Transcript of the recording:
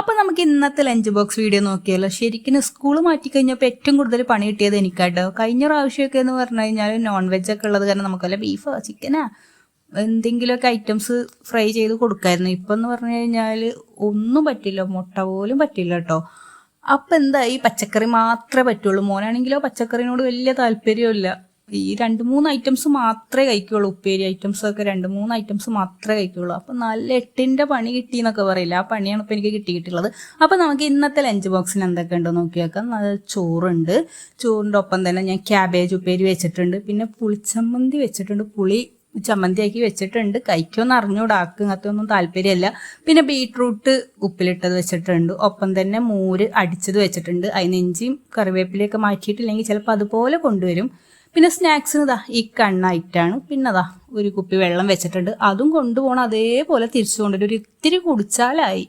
അപ്പൊ നമുക്ക് ഇന്നത്തെ ലഞ്ച് ബോക്സ് വീഡിയോ നോക്കിയാലോ? ശരിക്കും സ്കൂൾ മാറ്റി കഴിഞ്ഞപ്പോൾ ഏറ്റവും കൂടുതൽ പണി കിട്ടിയത് എനിക്കാട്ടോ. കഴിഞ്ഞ പ്രാവശ്യമൊക്കെ എന്ന് പറഞ്ഞു കഴിഞ്ഞാൽ നോൺ വെജ് ഒക്കെ ഉള്ളത് കാരണം നമുക്കല്ല ബീഫോ ചിക്കനാ എന്തെങ്കിലുമൊക്കെ ഐറ്റംസ് ഫ്രൈ ചെയ്ത് കൊടുക്കായിരുന്നു. ഇപ്പം എന്ന് പറഞ്ഞു കഴിഞ്ഞാൽ ഒന്നും പറ്റില്ല. മുട്ട പോലും പറ്റില്ല കേട്ടോ. അപ്പം എന്താ ഈ പച്ചക്കറി മാത്രമേ പറ്റുള്ളൂ. മോനാണെങ്കിലോ പച്ചക്കറിനോട് വലിയ താല്പര്യമില്ല ഈ രണ്ട് മൂന്ന് ഐറ്റംസ് മാത്രമേ കഴിക്കുള്ളൂ. ഉപ്പേരി ഐറ്റംസ് ഒക്കെ രണ്ട് മൂന്ന് ഐറ്റംസ് മാത്രമേ കഴിക്കുള്ളൂ. അപ്പം നല്ല എട്ടിന്റെ പണി കിട്ടി എന്നൊക്കെ പറയില്ല? ആ പണിയാണ് ഇപ്പം എനിക്ക് കിട്ടിയിട്ടുള്ളത്. അപ്പം നമുക്ക് ഇന്നത്തെ ലഞ്ച് ബോക്സിന് എന്തൊക്കെ ഉണ്ടോ നോക്കി വെക്കാം ചോറുണ്ട്. ചോറിന്റെ ഒപ്പം തന്നെ ഞാൻ ക്യാബേജ് ഉപ്പേരി വെച്ചിട്ടുണ്ട്. പിന്നെ പുളിച്ചമ്മന്തി വെച്ചിട്ടുണ്ട്. പുളി ചമ്മന്തിയാക്കി വെച്ചിട്ടുണ്ട്. കഴിക്കുമെന്ന് അറിഞ്ഞൂടാ അങ്ങനത്തൊന്നും താല്പര്യമല്ല. പിന്നെ ബീട്രൂട്ട് ഉപ്പിലിട്ടത് വെച്ചിട്ടുണ്ട്. ഒപ്പം തന്നെ മോര് അടിച്ചത് വെച്ചിട്ടുണ്ട്. അതിന് ഇഞ്ചിയും കറിവേപ്പിലയൊക്കെ മാറ്റിയിട്ടില്ലെങ്കിൽ ചിലപ്പോൾ അതുപോലെ കൊണ്ടുവരും. പിന്നെ സ്നാക്സിന് ഇതാ ഈ കണ്ണായിട്ടാണ് പിന്നെ അതാ ഒരു കുപ്പി വെള്ളം വെച്ചിട്ടുണ്ട്. അതും കൊണ്ടുപോകണം. അതേപോലെ തിരിച്ചു കൊണ്ടുവരും ഒരു ഇത്തിരി കുടിച്ചാലായി.